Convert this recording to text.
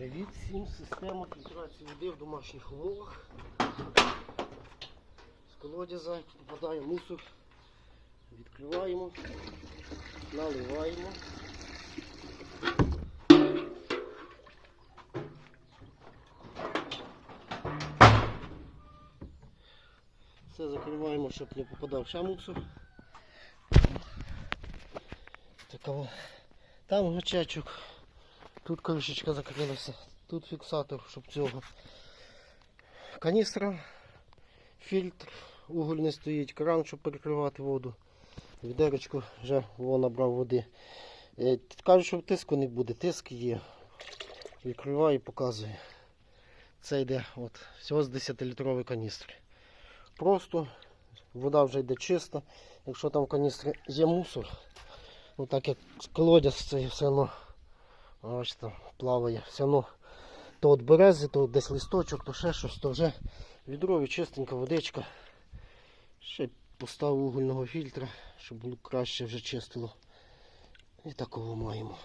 Привіт всім! Система фільтрації води в домашніх умовах. З колодязя попадає мусор. Відкриваємо, наливаємо. Все закриваємо, щоб не попадав ще мусор. Такого. Там гачечок. Тут кришечка закрилася, тут фіксатор, щоб цього. Каністра, фільтр, угольний стоїть, кран, щоб перекривати воду. Відерочку вже во набрав води. Е, Кажуть, що тиску не буде, тиск є. Відкриваю і показую. Це йде от, всього з 10-літрової каністри. Просто вода вже йде чиста. Якщо там в каністрі є мусор, ну так як колодязь це все одно Ось там плаває. Все одно то от берези, то от десь листочок, то ще щось, то вже відрові чистенька водичка. Ще поставив угольного фільтра, щоб було краще вже чистило. І такого маємо.